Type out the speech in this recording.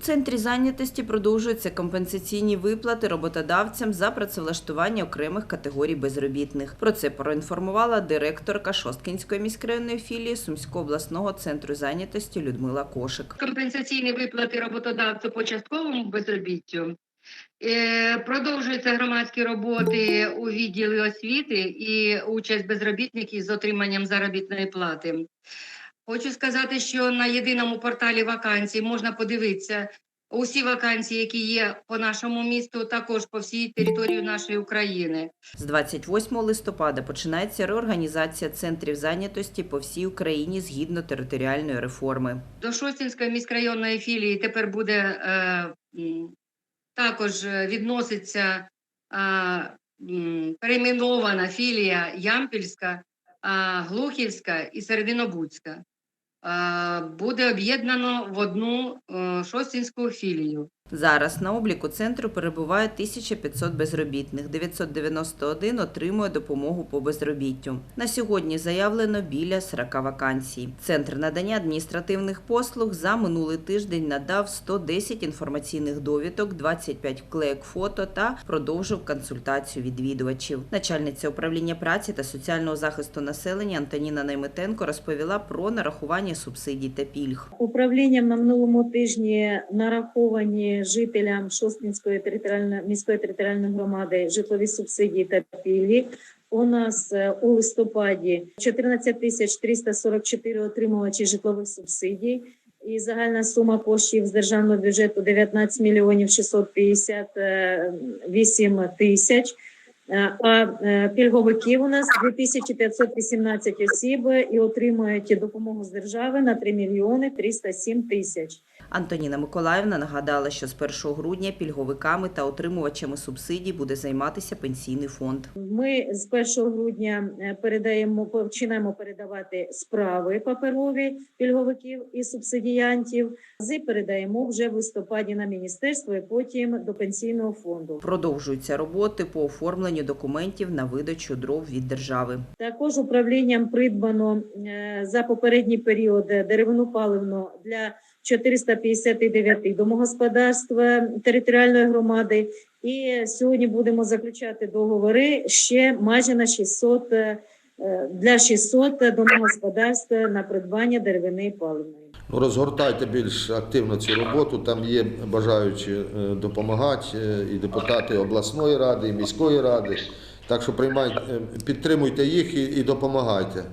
центрі зайнятості продовжуються компенсаційні виплати роботодавцям за працевлаштування окремих категорій безробітних. Про це проінформувала директорка Шосткинської міськрайонної філії Сумського обласного центру зайнятості Людмила Кошик. компенсаційні виплати роботодавцю по частковому безробіттю. Е, Продовжуються громадські роботи у відділі освіти і участь безробітників з отриманням заробітної плати. Хочу сказати, що на єдиному порталі вакансій можна подивитися усі вакансії, які є по нашому місту, також по всій території нашої України. З 28 листопада починається реорганізація центрів зайнятості по всій Україні згідно територіальної реформи. До Шостінської міськрайонної філії тепер буде е, також е, відноситься е, перейменована філія Ямпільська, Глухівська і Серединобудська. Буде об'єднано в одну е, Шостінську філію. Зараз на обліку центру перебуває 1500 безробітних, 991 отримує допомогу по безробіттю. На сьогодні заявлено біля 40 вакансій. Центр надання адміністративних послуг за минулий тиждень надав 110 інформаційних довідок, 25 вклеєк фото та продовжив консультацію відвідувачів. Начальниця управління праці та соціального захисту населення Антоніна Найметенко розповіла про нарахування субсидій та пільг. Управлінням на минулому тижні нараховані жителям Шостинської територіальної міської територіальної громади житлові субсидії та пільги. У нас е, у листопаді 14 тисяч 344 отримувачі житлових субсидій. І загальна сума коштів з державного бюджету 19 мільйонів 658 тисяч. Е, А е, пільговиків у нас 2518 осіб і отримують допомогу з держави на 3 мільйони 307 тисяч. Антоніна Миколаївна нагадала, що з 1 грудня пільговиками та отримувачами субсидій буде займатися пенсійний фонд. Ми з 1 грудня е, передаємо починаємо передавати справи паперові пільговиків і субсидіянтів. З передаємо вже в листопаді на міністерство і потім до пенсійного фонду. Продовжуються роботи по оформленню документів на видачу дров від держави. Також управлінням придбано е, за попередній період деревину паливну для 450 359 домогосподарства територіальної громади. І сьогодні будемо заключати договори ще майже на 600 е, для 600 домогосподарств на придбання деревини паливної. Ну, розгортайте більш активно цю роботу. Там є бажаючі е, допомагати е, і депутати обласної ради, і міської ради. Так що приймайте, підтримуйте їх і, і допомагайте.